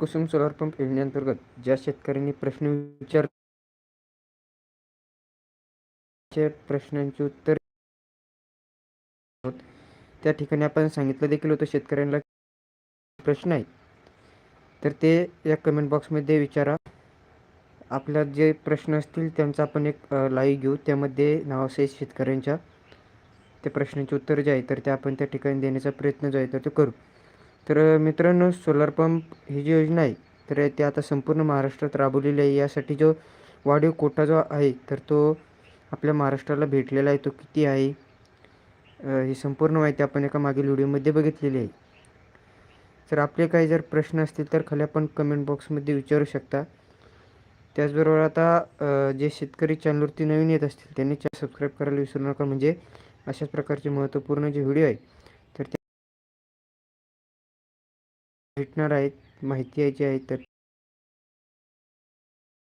Kusum solar pump योजनेअंतर्गत ज्या शेतकऱ्यांनी प्रश्न विचार प्रश्नांची उत्तर त्या ठिकाणी आपण सांगितलं देखील होतं शेतकऱ्यांना प्रश्न आहे तर ते या कमेंट बॉक्समध्ये विचारा. आपल्या जे प्रश्न असतील त्यांचा आपण एक लाईव्ह घेऊ. त्यामध्ये नावासहित शेतकऱ्यांच्या त्या प्रश्नांचे उत्तर जे आहे तर ते आपण त्या ठिकाणी देण्याचा प्रयत्न जो आहे तर ते करू. तर मित्रांनो सोलार पंप ही जी योजना आहे तर ते आता संपूर्ण महाराष्ट्रात राबवलेली आहे. यासाठी जो वाढीव कोटा जो आहे तर तो आपल्या महाराष्ट्राला भेटलेला आहे. तो किती आहे ही संपूर्ण माहिती आपण एका मागील व्हिडिओमध्ये बघितलेली आहे. तर आपले काही जर प्रश्न असतील तर खाली आपण कमेंट बॉक्समध्ये विचारू शकता. त्याचबरोबर आता जे शेतकरी चॅनलवरती नवीन येत असतील त्यांनी चॅनल सबस्क्राईब करायला विसरू नका. म्हणजे अशाच प्रकारचे महत्त्वपूर्ण जे व्हिडिओ आहे भेटणार आहेत माहिती यायची आहे तर.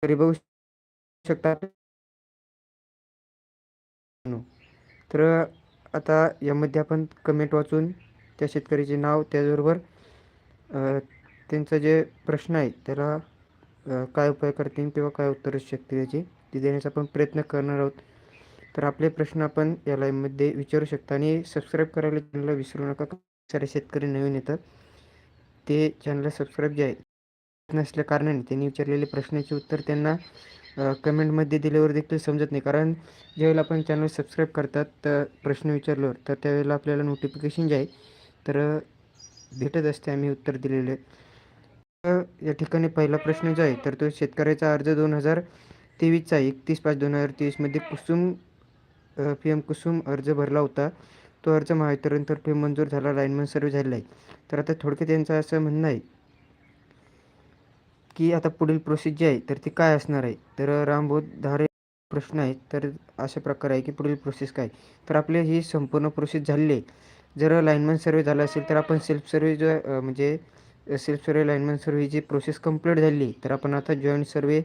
तरी बघू शकता तर आता यामध्ये आपण कमेंट वाचून त्या शेतकऱ्याचे नाव त्याचबरोबर त्यांचा जे प्रश्न आहे त्याला काय उपाय करतील किंवा काय उत्तर शकतील त्याची ती देण्याचा आपण प्रयत्न करणार आहोत. तर आपले प्रश्न आपण या लाईव्हमध्ये विचारू शकता आणि सबस्क्राईब करायला चॅनलला विसरू नका सारे शेतकरी नवीन येतात. ते चॅनलला सबस्क्राईब जे आहे नसल्या कारणाने त्यांनी विचारलेले प्रश्नाचे उत्तर त्यांना कमेंटमध्ये दिल्यावर देखील समजत नाही. कारण ज्यावेळेला आपण चॅनल सबस्क्राईब करतात तर प्रश्न विचारल्यावर तर त्यावेळेला आपल्याला नोटिफिकेशन जे आहे तर भेटत असते. आम्ही उत्तर दिलेले. या ठिकाणी पहिला प्रश्न जो आहे तर तो शेतकऱ्याचा अर्ज दोन हजार तेवीसचा एकतीस पाच दोन हजार तेवीसमध्ये कुसुम पी एम कुसुम अर्ज भरला होता. तो अर्ज महावितरणतर्फे मंजूर झाला लाईनमन सर्व झालेला आहे. तर आता थोडक्यात त्यांचं असं म्हणणं आहे की आता पुढील प्रोसेस जी आहे तर ती काय असणार आहे? तर रामबोध धारे प्रश्न आहेत तर अशा प्रकारे आहे की पुढील प्रोसेस काय? तर आपले ही संपूर्ण प्रोसेस झालेली आहे. जर लाईनमन सर्वे झाला असेल तर आपण सेल्फ सर्वे जो म्हणजे सेल्फ सर्वे लाईनमन सर्वेची प्रोसेस कंप्लीट झाली तर आपण आता जॉईंट सर्वे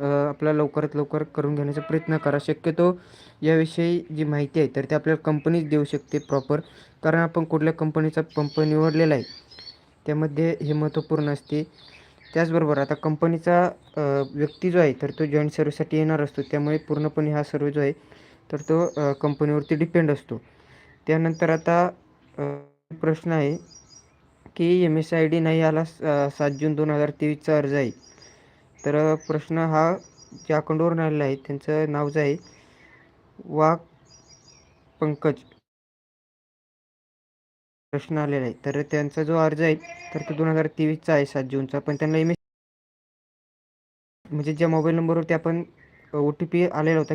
आपला लवकरात लवकर करून घेण्याचा प्रयत्न करा. शक्यतो याविषयी जी माहिती आहे तर ते आपल्याला कंपनीच देऊ शकते प्रॉपर कारण आपण कुठल्या कंपनीचा पंप निवडलेला आहे त्यामध्ये हे महत्त्वपूर्ण असते. त्याचबरोबर आता कंपनीचा व्यक्ती जो आहे तर तो जॉईंट सर्व्हिससाठी येणार असतो. त्यामुळे पूर्णपणे हा सर्व जो आहे तर तो कंपनीवरती डिपेंड असतो. त्यानंतर आता प्रश्न आहे की एम एस आय डी नाही आला सात जून दोन हजार तेवीसचा अर्ज आहे. तर प्रश्न हा ज्या अकाउंटवर आलेला आहे त्यांचं नाव जे आहे वाघ पंकज. प्रश्न आलेला आहे. तर त्यांचा जो अर्ज आहे तर तो दोन हजार तेवीसचा आहे सात जूनचा. पण त्यांना एम म्हणजे ज्या मोबाईल नंबरवरती आपण ओ टी पी आलेला होता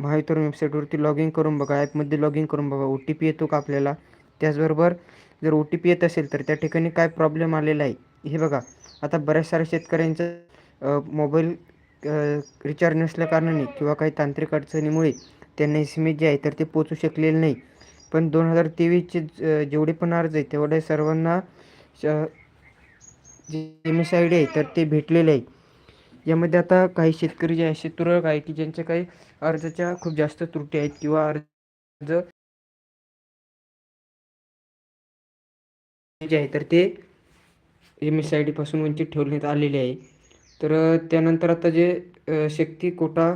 महावितरण वेबसाईटवरती लॉग इन करून बघा ॲपमध्ये लॉग इन करून बघा ओ टी पी येतो का आपल्याला? त्याचबरोबर जर ओ टी पी येत असेल तर त्या ठिकाणी काय प्रॉब्लेम आलेला आहे? हे बघा. आता बऱ्याच साऱ्या शेतकऱ्यांचं मोबाईल रिचार्ज नसल्या कारणाने किंवा काही तांत्रिक अडचणीमुळे त्यांना एस एम एस जे आहे तर ते पोचू शकलेले नाही. पण दोन हजार तेवीसचे जेवढे पण अर्ज आहे तेवढे सर्वांना जे एम एस आय डी आहे तर ते भेटलेले आहे. यामध्ये आता काही शेतकरी जे असे तुरळक आहे की ज्यांच्या काही अर्जाच्या खूप जास्त त्रुटी आहेत किंवा अर्ज जे आहे तर ते एम एस आय डीपासून वंचित ठेवण्यात आलेले आहे. तर त्यानंतर आता जे शक्ती कोटा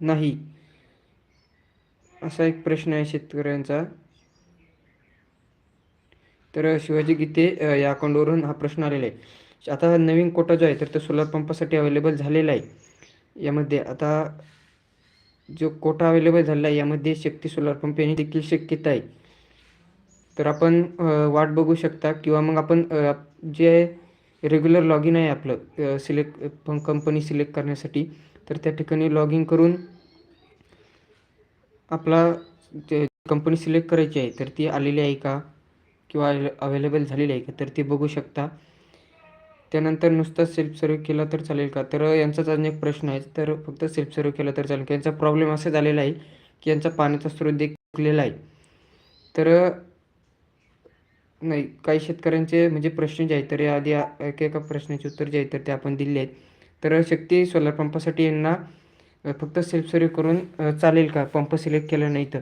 नाही असा एक प्रश्न आहे शेतकऱ्यांचा. तर शिवाजी गीते या अकाउंटवरून हा प्रश्न आलेला आहे. आता नवीन कोटा जो आहे तर तो सोलार पंपासाठी अवेलेबल झालेला आहे. यामध्ये आता जो कोटा अवेलेबल झालेला आहे यामध्ये शक्ती सोलार पंप येणे देखील शक्यता आहे. तर आपण वाट बघू शकता किंवा मग आपण जे रेग्युलर लॉग इन आहे आपलं सिलेक्ट कंपनी सिलेक्ट करण्यासाठी तर त्या ठिकाणी लॉग इन करून आपला कंपनी सिलेक्ट करायची आहे तर ती आलेली आहे का? किंवा अवेलेबल झालेली आहे का? तर ती बघू शकता. त्यानंतर नुसतं सेल्फ सर्वे केला तर चालेल का? तर यांचाच अजून एक प्रश्न आहे तर फक्त सेल्फ सर्वे केला तर चालेल का? यांचा प्रॉब्लेम असा झालेला आहे की यांचा पाण्याचा स्रोत देखील आहे. तर नाही काही शेतकऱ्यांचे म्हणजे प्रश्न जे आहेत तर आधी एकेका प्रश्नाचे उत्तर जे आहेत तर ते आपण दिले आहेत. तर शक्ती सोलर पंपासाठी यांना फक्त सेल्फ सर्व्ह करून चालेल का? पंप सिलेक्ट केला नाही तर.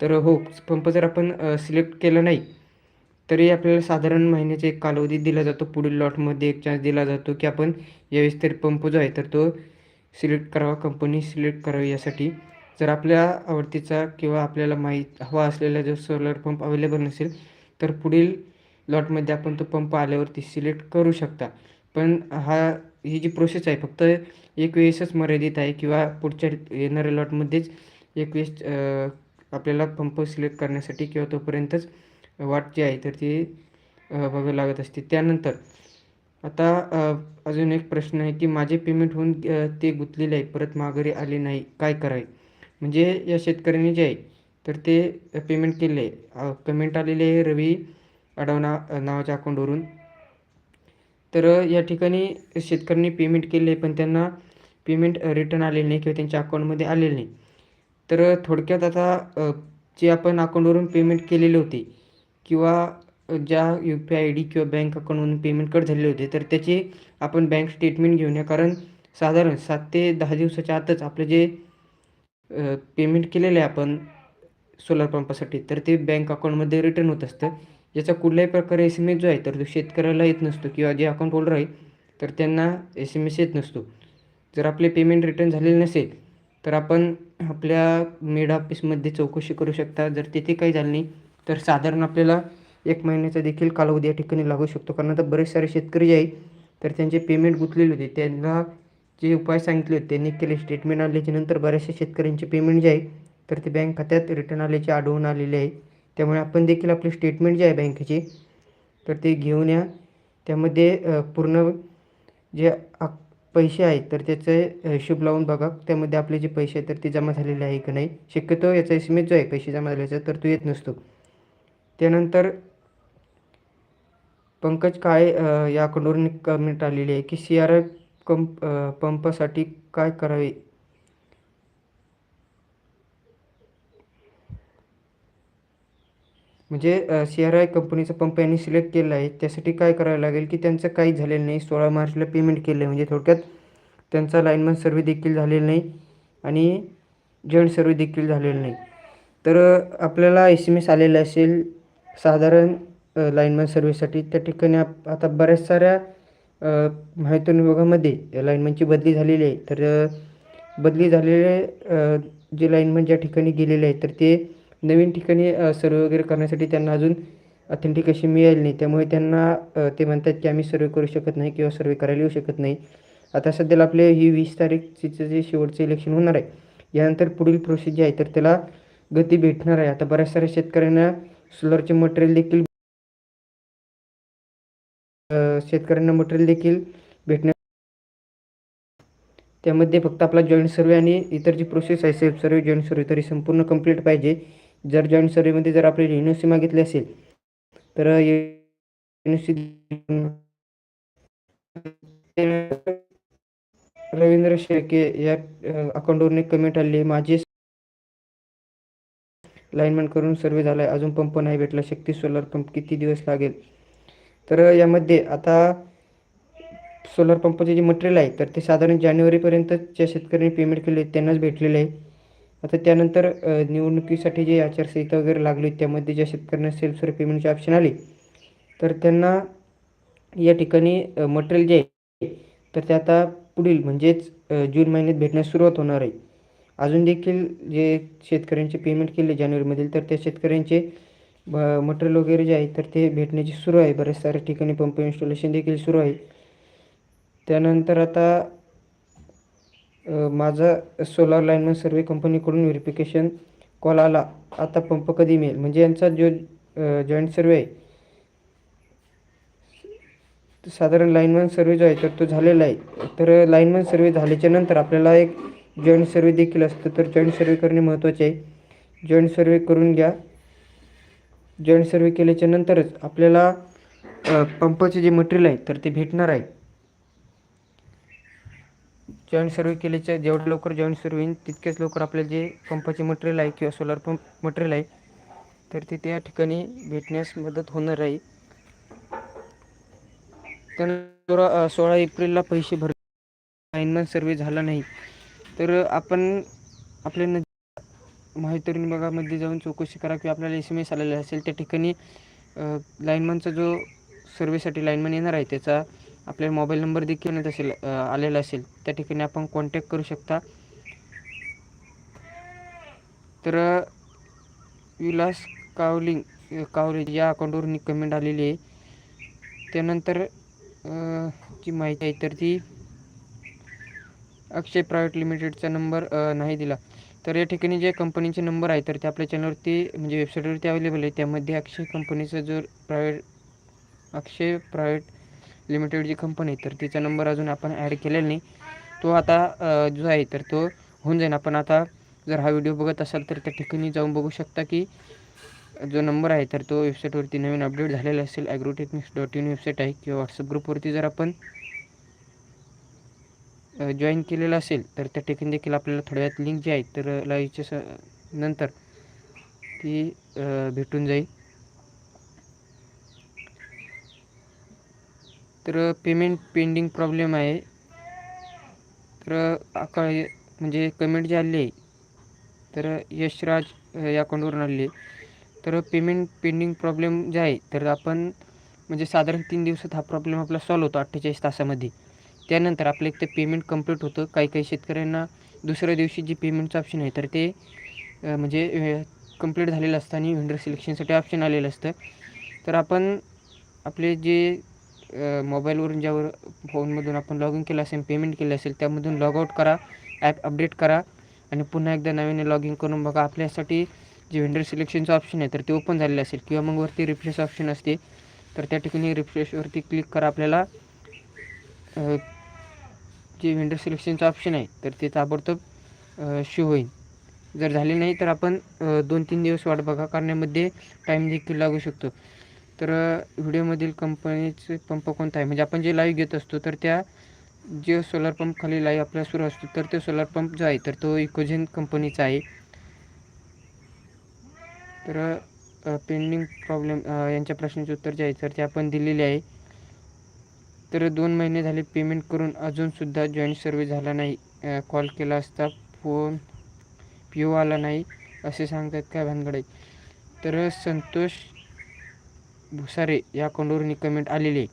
तर हो पंप जर आपण सिलेक्ट केलं नाही तरी आपल्याला साधारण महिन्याचा एक कालावधी दिला जातो. पुढील लॉटमध्ये एक चान्स दिला जातो की आपण यावेळेस तरी पंप जो आहे तर तो सिलेक्ट करावा कंपनी सिलेक्ट करावी यासाठी. जर आपल्या आवडतीचा किंवा आपल्याला माहीत हवा असलेला जर सोलर पंप अवेलेबल नसेल तर पुढील लॉटमध्ये आपण तो पंप आल्यावरती सिलेक्ट करू शकता. पण हा ही जी प्रोसेस आहे फक्त एक वेळेसच मर्यादित आहे किंवा पुढच्या येणाऱ्या लॉटमध्येच एक वेळेस आपल्याला पंप सिलेक्ट करण्यासाठी किंवा तोपर्यंतच वाट जी आहे तर ती बघावी लागत असते. त्यानंतर आता अजून एक प्रश्न आहे की माझे पेमेंट होऊन ते गुंतलेले आहे परत माघारी आले नाही काय करावे? म्हणजे या शेतकऱ्याने जे आहे तर ते पेमेंट केले. पेमेंट आलेले आहे रवी अडवना नावाच्या अकाउंटवरून तर या ठिकाणी शेतकऱ्यांनी पेमेंट केले पण त्यांना पेमेंट रिटर्न आलेलं नाही किंवा त्यांच्या अकाउंटमध्ये आलेलं नाही. तर थोडक्यात आता जे आपण अकाउंटवरून पेमेंट केलेले होते किंवा ज्या यू पी आय डी किंवा बँक अकाउंटमधून पेमेंट कट झालेले होते तर त्याचे आपण बँक स्टेटमेंट घेऊन या. कारण साधारण सात ते दहा दिवसाच्या आतच आपलं जे पेमेंट केलेलं आहे आपण सोलर पंपासाठी तर ते बँक अकाउंटमध्ये रिटर्न होत असतं. याचा कुठल्याही प्रकारे एस एम एस जो आहे तर तो शेतकऱ्याला येत नसतो किंवा जे अकाउंट होल्डर आहे तर त्यांना एस एम एस येत नसतो. जर आपले पेमेंट रिटर्न झालेले नसेल तर आपण आपल्या मेड ऑफिसमध्ये चौकशी करू शकता. जर तिथे काही झालं नाही तर साधारण आपल्याला एक महिन्याचा देखील कालावधी या ठिकाणी लागू शकतो. कारण आता बरेच सारे शेतकरी जे आहे तर त्यांचे पेमेंट गुंतलेले होते. त्यांना जे उपाय सांगितले होते त्यांनी केले स्टेटमेंट आणल्याच्यानंतर बऱ्याचशा शेतकऱ्यांचे पेमेंट जे आहे तर ते बँक खात्यात रिटर्न आल्याचे आढळून आलेले आहे. त्यामुळे आपण देखील आपले स्टेटमेंट जे आहे बँकेचे तर ते घेऊन या. त्यामध्ये पूर्ण जे पैसे आहेत तर त्याचे हिशोब लावून बघा. त्यामध्ये आपले जे पैसे आहेत तर ते जमा झालेले आहे की नाही? शक्यतो याचा एस्टिमेट जो आहे पैसे जमा झाल्याचा तर तो येत नसतो. त्यानंतर पंकज काळे या अकाउंटवरून कमेंट आलेली आहे की सी आर आय कंप पंपासाठी काय करावे? म्हणजे सी आर आय कंपनीचा पंप यांनी सिलेक्ट केला आहे. त्यासाठी काय करावं लागेल की त्यांचं काही झालेलं नाही. सोळा मार्चला पेमेंट केलं आहे म्हणजे थोडक्यात त्यांचा लाईनमन सर्वे देखील झालेला नाही आणि जॉईंट सर्वे देखील झालेला नाही. तर आपल्याला एस एम एस आलेला असेल साधारण लाईनमन सर्व्हिससाठी त्या ठिकाणी आप आता बऱ्याच साऱ्या माहिती विभागामध्ये लाईनमनची बदली झालेली आहे. तर बदली झालेले जे लाईनमन ज्या ठिकाणी गेलेले आहेत तर ते नवीन ठिकाणी सर्वे वगैरे करण्यासाठी त्यांना अजून ऑथेंटिकेशन मिळाली नाही. त्यामुळे त्यांना ते म्हणतात की आम्ही सर्वे करू शकत नाही किंवा सर्वे करायला येऊ शकत नाही. आता सध्याला आपले ही वीस तारीखचं जे शेवटचं इलेक्शन होणार आहे यानंतर पुढील प्रोसेस जी आहे तर त्याला गती भेटणार आहे. आता बऱ्याच साऱ्या शेतकऱ्यांना सोलरचे मटेरियल देखील शेतकऱ्यांना मटेरियल देखील भेटण्या त्यामध्ये फक्त आपला जॉईंट सर्वे आणि इतर जी प्रोसेस आहे सेल्फ सर्वे जॉईंट सर्वे तरी संपूर्ण कंप्लीट पाहिजे. जर जॉईंट सर्वेमध्ये जर आपली एन ओ सी मागितली असेल तर N O C Ravindra Shelke या अकाउंटवरून एक कमेंट आली माझे लाईनमेंट करून सर्वे झाला आहे अजून पंप नाही भेटला शक्ती सोलर पंप किती दिवस लागेल? तर यामध्ये आता सोलर पंपचे जे मटेरियल आहे तर ते साधारण जानेवारीपर्यंतच्या शेतकऱ्यांनी पेमेंट केले त्यांनाच भेटलेले आहे. आता त्यानंतर निवडणुकीसाठी जे आचारसंहिता वगैरे लागली त्यामध्ये ज्या शेतकऱ्यांना सेल्फ सर्व पेमेंटचे ऑप्शन आले तर त्यांना या ठिकाणी मटेरियल जे आहे तर ते आता पुढील म्हणजेच जून महिन्यात भेटण्यास सुरुवात होणार आहे. अजून देखील जे शेतकऱ्यांचे पेमेंट केले जानेवारीमधील तर त्या शेतकऱ्यांचे ब मटेरियल वगैरे जे आहे तर ते भेटण्याची सुरू आहे. बऱ्याच साऱ्या ठिकाणी पंप इन्स्टॉलेशन देखील सुरू आहे. त्यानंतर आता माझा सोलार लाईनमन सर्वे कंपनीकडून व्हेरिफिकेशन कॉल आला. आता पंप कधी मिळेल? म्हणजे यांचा जो जॉईंट सर्वे आहे साधारण लाईनमन सर्वे जो आहे तर तो झालेला आहे. तर लाईनमन सर्वे झाल्याच्यानंतर आपल्याला एक जॉईंट सर्वे देखील असतं. तर जॉईंट सर्वे करणे महत्त्वाचे आहे. जॉईंट सर्वे करून घ्या. जॉईंट सर्वे केल्याच्या नंतरच आपल्याला पंपाचे जे मटेरियल आहे तर ते भेटणार आहे. जॉईंट सर्वे केल्याच्या जेवढं लवकर जॉईंट सर्वे होईल तितकेच लवकर आपल्याला जे पंपाचे मटेरियल आहे किंवा सोलार पंप मटेरियल आहे तर ते त्या ठिकाणी भेटण्यास मदत होणार आहे. त्यानंतर सोळा एप्रिलला पैसे भर लाईनमन सर्वे झाला नाही. तर आपण आपल्या न माहिती विभागामध्ये जाऊन चौकशी करा किंवा आपल्याला एस एम एस आलेला असेल त्या ठिकाणी लाईनमनचा जो सर्वेसाठी लाईनमन येणार आहे त्याचा आपल्याला मोबाईल नंबर देखील येत असेल आलेला असेल त्या ठिकाणी आपण कॉन्टॅक्ट करू शकता. तर विलास कावलिंग कावले या अकाउंटवरून कमेंट आलेली आहे. त्यानंतर जी माहिती आहे तर ती अक्षय प्रायव्हेट लिमिटेडचा नंबर नाही दिला. तर या ठिकाणी जे कंपनीचे नंबर आहे तर ते आपल्या चॅनलवरती म्हणजे वेबसाईटवरती अवेलेबल आहे. त्यामध्ये अक्षय कंपनीचा जो प्रायव्हेट अक्षय प्रायव्हेट लिमिटेड जी कंपनी आहे तर तिचा नंबर अजून आपण ॲड केलेला नाही. तो आता जो आहे तर तो होऊन जाईल. आपण आता जर हा व्हिडिओ बघत असाल तर त्या ठिकाणी जाऊन बघू शकता की जो नंबर आहे तर तो वेबसाईटवरती नवीन अपडेट झालेला असेल. ॲग्रोटेक्निक्स डॉट इन वेबसाईट आहे किंवा व्हॉट्सअप ग्रुपवरती जर आपण जॉईन केलेलं असेल तर त्या ठिकाणी देखील आपल्याला थोड्या वेळात लिंक जी आहे तर लाईव्हच्या स नंतर ती भेटून जाईल. तर पेमेंट पेंडिंग प्रॉब्लेम आहे. तर आका म्हणजे कमेंट जे आली आहे तर यशराज या अकाउंटवरून आले तर पेमेंट पेंडिंग प्रॉब्लेम जे आहे तर आपण म्हणजे साधारण तीन दिवसात हा प्रॉब्लेम आपला सॉल्व होतो अठ्ठेचाळीस तासामध्ये. त्यानंतर आपलं एक ते पेमेंट कंप्लीट होतं. काही काही शेतकऱ्यांना दुसऱ्या दिवशी जी पेमेंटचं ऑप्शन आहे तर ते म्हणजे कंप्लीट झालेलं असतं आणि व्हेंडर सिलेक्शनसाठी ऑप्शन आलेलं असतं. तर आपण आपले जे मोबाईलवरून ज्यावर फोनमधून आपण लॉग इन केलं असेल पेमेंट केलं असेल त्यामधून लॉग आउट करा ॲप अपडेट करा आणि पुन्हा एकदा नव्याने लॉग इन करून बघा. आपल्यासाठी जे व्हेंडर सिलेक्शनचं ऑप्शन आहे तर ते ओपन झालेलं असेल किंवा मग वरती रिफ्रेश ऑप्शन असते तर त्या ठिकाणी रिफ्रेशवरती क्लिक करा आपल्याला. जे व्हेंडर सिलेक्शनचं ऑप्शन आहे तर ते ताबडतोब शो होईल. जर झाले नाही तर आपण दोन तीन दिवस वाट बघा करण्यामध्ये टाईम देखील लागू शकतो. तर व्हिडिओमधील कंपनीचे पंप कोणता आहे? म्हणजे आपण जे लाईव्ह घेत असतो तर त्या जे सोलार पंप खाली लाईव्ह आपला सुरू असतो तर तो सोलार पंप जो आहे तर तो इकोजेन कंपनीचा आहे. तर पेंडिंग प्रॉब्लेम यांच्या प्रश्नाचे उत्तर जे आहे तर ते आपण दिलेले आहे. तर दोन महिने झाले पेमेंट करून अजूनसुद्धा जॉईंट सर्वे झाला नाही. कॉल केला असता फोन पी ओ आला नाही असे सांगतात काय भानगड आहे. तर संतोष भुसारे या अकाउंटवरून कमेंट आलेली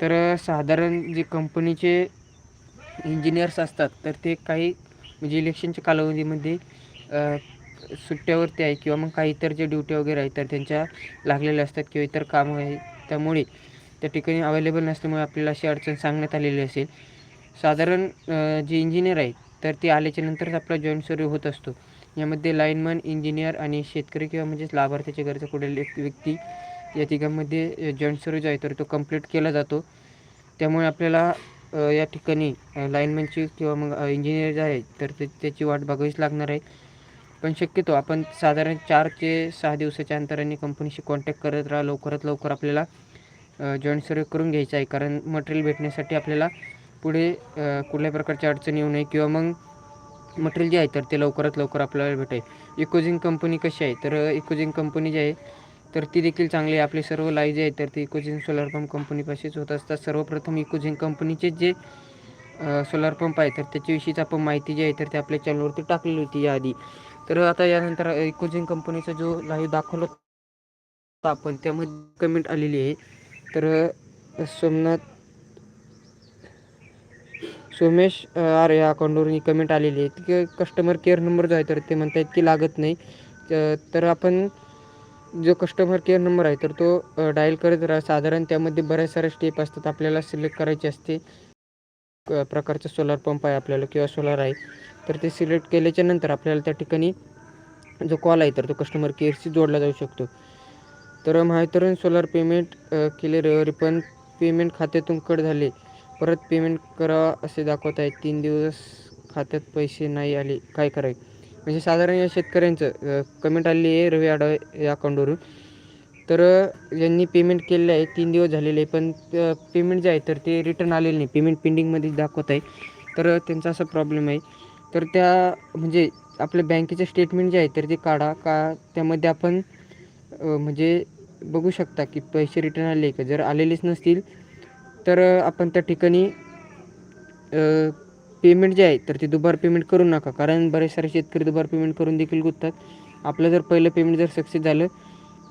तर साधारण जे कंपनीचे इंजिनियर्स असतात तर ते काही म्हणजे इलेक्शनच्या कालावधीमध्ये सुट्ट्यावरती आहे किंवा मग काही इतर जे ड्युटी वगैरे आहेत तर त्यांच्या लागलेल्या असतात किंवा इतर कामं आहे त्यामुळे त्या ठिकाणी अवेलेबल नसल्यामुळे आपल्याला अशी अडचण सांगण्यात आलेली असेल. साधारण जे इंजिनियर आहेत तर ते आल्याच्यानंतरच आपला जॉईंट सर्व्हे होत असतो. यामध्ये लाईनमन इंजिनियर आणि शेतकरी किंवा म्हणजेच लाभार्थ्याच्या गरजा कुठे व्यक्ती या तिघांमध्ये जॉईंट सर्वे आहे तर तो कंप्लीट केला जातो. त्यामुळे आपल्याला या ठिकाणी लाईनमॅनची किंवा मग इंजिनियर जे आहे तर ते त्याची वाट बघावीच लागणार आहे. पण शक्यतो आपण साधारण चार ते सहा दिवसाच्या अंतराने कंपनीशी कॉन्टॅक्ट करत राहा लवकरात लवकर आपल्याला जॉईंट सर्वे करून घ्यायचा आहे. कारण मटेरियल भेटण्यासाठी आपल्याला पुढे कुठल्याही प्रकारची अडचण येऊ नये किंवा मग मटेरियल जे आहे तर ते लवकरात लवकर आपल्याला भेटेल. इकोजिंग कंपनी कशी आहे? तर इकोजिंग कंपनी जी आहे तर ती देखील चांगली आहे. आपले सर्व लाईव्ह जे आहे तर ती इकोजिंग सोलार पंप कंपनीपाशीच होत असतात. सर्वप्रथम इकोजिंग कंपनीचे जे सोलार पंप आहे तर त्याच्याविषयीच आपण माहिती जी आहे तर ते आपल्या चॅनलवरती टाकलेली होती या आधी तर आता यानंतर इकोजिंग कंपनीचा जो लाईव्ह दाखवला होता आपण त्यामध्ये कमेंट आलेली आहे. तर सोमनाथ सोमेश आर या अकाउंटवरून कमेंट आलेली आहे. की कस्टमर केअर नंबर जो आहे तर ते म्हणत आहेत की लागत नाही. तर आपण जो कस्टमर केअर नंबर आहे तर तो डायल करत राहा. साधारण त्यामध्ये बऱ्याच साऱ्या स्टेप असतात. आपल्याला सिलेक्ट करायचे असते. प्रकारचा सोलार पंप आहे आपल्याला किंवा सोलार आहे. तर ते सिलेक्ट केल्याच्यानंतर आपल्याला त्या ठिकाणी जो कॉल आहे तर तो कस्टमर केअरशी जोडला जाऊ शकतो. तर महावितरण सोलार पेमेंट केले रविवारी पण पेमेंट खात्यातून कट झाले. परत पेमेंट करा असे दाखवत आहे तीन दिवस खात्यात पैसे नाही आले. काय करावे? म्हणजे साधारण या शेतकऱ्यांचं कमेंट आलेली आहे रवी आडा या अकाउंटवरून तर यांनी पेमेंट केलेलं आहे तीन दिवस झालेले आहे पण पेमेंट जे आहे तर ते रिटर्न आलेलं नाही. पेमेंट पेंडिंगमध्ये दाखवत आहे. तर त्यांचा असा प्रॉब्लेम आहे. तर त्या म्हणजे आपल्या बँकेचे स्टेटमेंट जे आहे तर ते काढा. का त्यामध्ये आपण म्हणजे बघू शकता की पैसे रिटर्न आले का? जर आलेलेच नसतील तर आपण त्या ठिकाणी पेमेंट जे आहे तर ते दुबार पेमेंट करू नका. कारण बरेच सारे शेतकरी दुबार पेमेंट करून देखील गुंततात. आपलं जर पहिलं पेमेंट जर सक्सेस झालं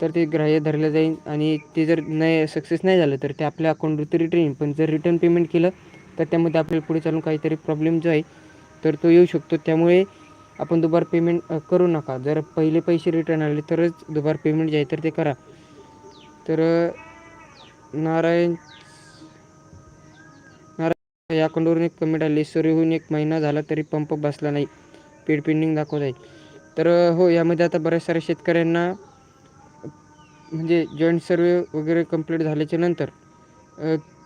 तर ते ग्राह्य धरलं जाईल आणि ते जर नाही सक्सेस नाही झालं तर ते आपल्या अकाउंटवरती रिटर्न येईल. पण जर रिटर्न पेमेंट केलं तर त्यामध्ये आपल्याला पुढे चालून काहीतरी प्रॉब्लेम जो आहे तर तो येऊ शकतो. त्यामुळे आपण दुबार पेमेंट करू नका. जर पहिले पैसे रिटर्न आले तरच दुबार पेमेंट जे आहे तर ते करा. तर नारायण याकडून एक कमेंट आली सुरू होऊन एक महिना झाला तरी पंप बसला नाही. पेड पेंडिंग दाखवत आहे तर हो यामध्ये आता बऱ्याच साऱ्या शेतकऱ्यांना म्हणजे जॉईंट सर्वे वगैरे कंप्लीट झाल्याच्यानंतर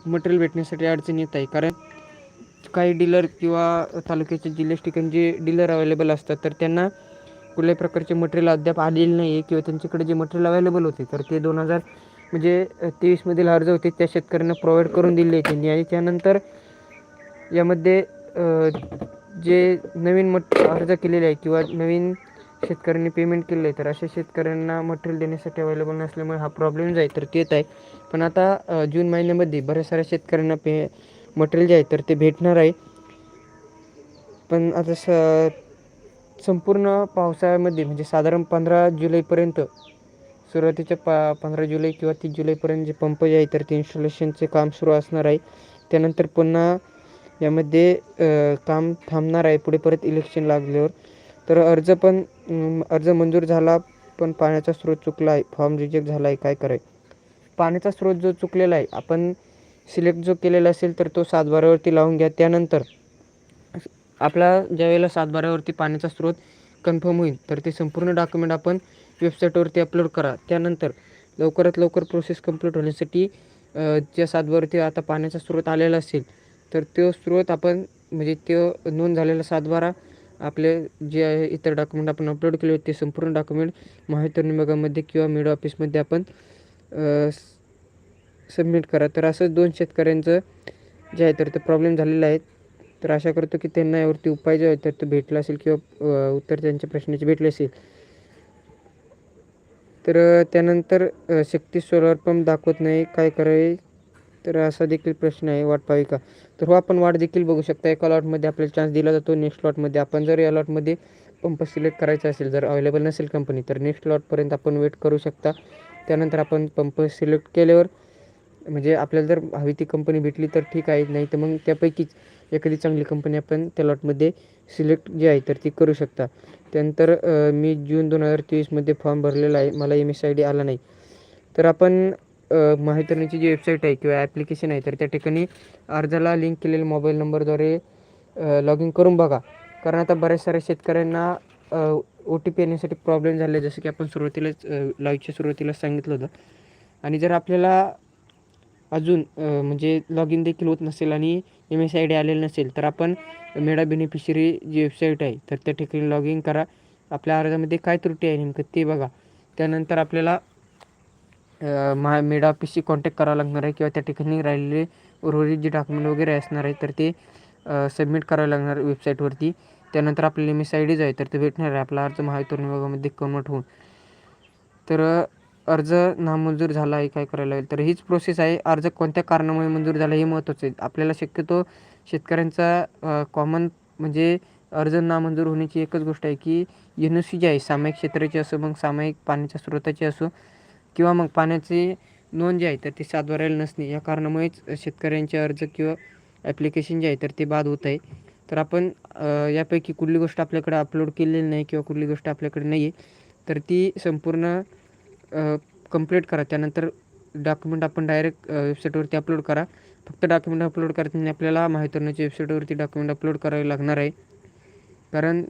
मटेरियल भेटण्यासाठी अडचण येत आहे. कारण काही डीलर किंवा तालुक्याच्या जिल्ह्याच्या ठिकाणी जे डीलर अवेलेबल असतात तर त्यांना कुठल्याही प्रकारचे मटेरियल अद्याप आलेले नाही आहे किंवा त्यांच्याकडे जे मटेरियल अवेलेबल होते तर ते दोन हजार म्हणजे तेवीसमधील अर्ज होते त्या शेतकऱ्यांना प्रोव्हाइड करून दिले आहे त्यांनी आणि त्यानंतर यामध्ये जे नवीन मट अर्ज केलेले आहे किंवा नवीन शेतकऱ्यांनी पेमेंट केलं आहे तर अशा शेतकऱ्यांना मटेरियल देण्यासाठी अवेलेबल नसल्यामुळे हा प्रॉब्लेम जो आहे तर येत आहे. पण आता जून महिन्यामध्ये बऱ्याच साऱ्या शेतकऱ्यांना पे मटेरियल जे आहे तर ते भेटणार आहे. पण आता स संपूर्ण पावसाळ्यामध्ये म्हणजे साधारण पंधरा जुलैपर्यंत सुरुवातीच्या पा पंधरा जुलै किंवा तीस जुलैपर्यंत जे पंप जे आहे तर ते इन्स्टॉलेशनचे काम सुरू असणार आहे. त्यानंतर पुन्हा यामध्ये काम थांबणार आहे. पुढे परत इलेक्शन लागल्यावर. तर अर्ज पण अर्ज मंजूर झाला पण पाण्याचा स्रोत चुकला आहे. फॉर्म रिजेक्ट झाला आहे काय कराय पाण्याचा स्रोत जो चुकलेला आहे आपण सिलेक्ट जो केलेला असेल तर तो सातबाऱ्यावरती लावून घ्या. त्यानंतर आपला ज्यावेळेला सातबाऱ्यावरती पाण्याचा स्रोत कन्फर्म होईल तर ते संपूर्ण डॉक्युमेंट आपण वेबसाईटवरती अपलोड करा. त्यानंतर लवकरात लवकर प्रोसेस कंप्लीट होण्यासाठी ज्या सातबारावरती आता पाण्याचा स्रोत आलेला असेल तर तो स्रोत आपण म्हणजे तो नोंद झालेला सातबारा आपले जे आहे इतर डॉक्युमेंट आपण अपलोड केले होते ते संपूर्ण डॉक्युमेंट माहिती विभागामध्ये किंवा मिड ऑफिसमध्ये आपण सबमिट करा. तर असंच दोन शेतकऱ्यांचं जे आहे तर ते प्रॉब्लेम झालेला आहे. तर आशा करतो की त्यांना यावरती उपाय जे आहे तर तो भेटला असेल किंवा उत्तर त्यांच्या प्रश्नाचे भेटले असेल. तर त्यानंतर शक्ती सोलार पंप दाखवत नाही काय करावे? तर असा देखील प्रश्न आहे वाट पाहावी का तर हो आपण वाट देखील बघू शकता. एका लॉटमध्ये आपल्याला चान्स दिला जातो. नेक्स्ट लॉटमध्ये आपण जर या लॉटमध्ये पंप सिलेक्ट करायचा असेल जर अवेलेबल नसेल कंपनी तर नेक्स्ट लॉटपर्यंत आपण वेट करू शकता. त्यानंतर आपण पंप सिलेक्ट केल्यावर म्हणजे आपल्याला जर हवी ती कंपनी भेटली तर ठीक आहे. नाही तर मग त्यापैकीच एखादी चांगली कंपनी आपण त्या लॉटमध्ये सिलेक्ट जी आहे तर ती करू शकता. त्यानंतर मी जून दोन हजार तेवीसमध्ये फॉर्म भरलेला आहे. मला एम एस आय डी आला नाही. तर आपण माहितरण्याची जी वेबसाईट आहे किंवा ॲप्लिकेशन आहे तर त्या ठिकाणी अर्जाला लिंक केलेल्या मोबाईल नंबरद्वारे लॉग इन करून बघा. कारण आता बऱ्याच साऱ्या शेतकऱ्यांना ओ टी पी येण्यासाठी प्रॉब्लेम झाले. जसं की आपण सुरुवातीलाच लाईव्हच्या सुरुवातीला सांगितलं होतं. आणि जर आपल्याला अजून म्हणजे लॉग इन देखील होत नसेल आणि एम एस आय डी आलेलं नसेल तर आपण मेडा बेनिफिशरी जी वेबसाईट आहे तर त्या ठिकाणी लॉग इन करा. आपल्या अर्जामध्ये काय त्रुटी आहे नेमकं ते बघा. त्यानंतर आपल्याला मा मेड ऑफिसशी कॉन्टॅक्ट करावं लागणार आहे किंवा त्या ठिकाणी राहिलेले उर्वरित जे डॉक्युमेंट वगैरे असणार आहे तर ते सबमिट करावं लागणार वेबसाईटवरती त्यानंतर आपल्याला एम एस आय डीज आहे तर ते भेटणार आहे. आपला अर्ज महावितरण विभागामध्ये कन्वर्ट होऊन. तर अर्ज नामंजूर झाला आहे काय करायला लागेल? तर हीच प्रोसेस आहे. अर्ज कोणत्या कारणामुळे मंजूर झाला हे महत्त्वाचं आहे. आपल्याला शक्यतो शेतकऱ्यांचा कॉमन म्हणजे अर्ज नामंजूर होण्याची एकच गोष्ट आहे की एन ओ सी जी आहे सामायिक क्षेत्राची असो मग सामायिक पाण्याच्या स्रोताची असो किंवा मग पाण्याची नोंद जी आहे तर ती सातबाऱ्याला नसणे. या कारणामुळेच शेतकऱ्यांचे अर्ज किंवा ॲप्लिकेशन जे आहे तर ते बाद होत आहे. तर आपण यापैकी कुठली गोष्ट आपल्याकडे अपलोड केलेली नाही किंवा कुठली गोष्ट आपल्याकडे नाही आहे तर ती संपूर्ण कंप्लीट करा. त्यानंतर डॉक्युमेंट आपण डायरेक्ट वेबसाईटवरती अपलोड करा. फक्त डॉक्युमेंट अपलोड करताना आपल्याला माहितरणाच्या वेबसाईटवरती डॉक्युमेंट अपलोड करावे लागणार आहे. कारण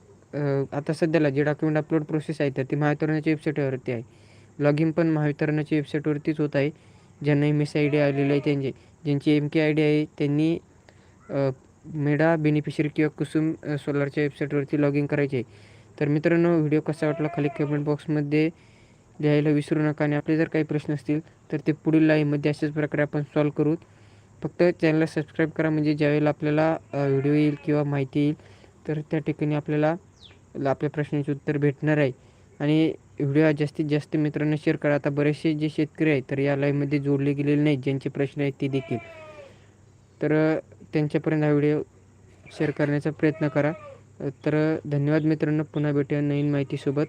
आता सध्याला जे डॉक्युमेंट अपलोड प्रोसेस आहे तर ती महावितरणाच्या वेबसाईटवरती आहे. लॉग इन पण महावितरणाची वेबसाईटवरतीच होत आहे. ज्यांना एम एस आय डी आलेली आहे त्यांचे. ज्यांची एम के आय डी आहे त्यांनी मेडा बेनिफिशरी किंवा कुसुम सोलारच्या वेबसाईटवरती लॉग इन करायचे आहे. तर मित्रांनो व्हिडिओ कसा वाटला खाली कमेंट बॉक्समध्ये लिहायला विसरू नका आणि आपले जर काही प्रश्न असतील तर ते पुढील लाईव्हमध्ये अशाच प्रकारे आपण सॉल्व करू. फक्त चॅनलला सबस्क्राईब करा म्हणजे ज्यावेळेला आपल्याला व्हिडिओ येईल किंवा माहिती येईल तर त्या ठिकाणी आपल्याला आपल्या प्रश्नाचे उत्तर भेटणार आहे. आणि व्हिडिओ जास्तीत जास्त मित्रांना शेअर करा. आता बरेचसे जे शेतकरी आहेत तर या लाईव्हमध्ये जोडले गेलेले नाहीत ज्यांचे प्रश्न आहेत ते देखील. तर त्यांच्यापर्यंत हा व्हिडिओ शेअर करण्याचा प्रयत्न करा. तर धन्यवाद मित्रांनो. पुन्हा भेटूया नवीन माहितीसोबत.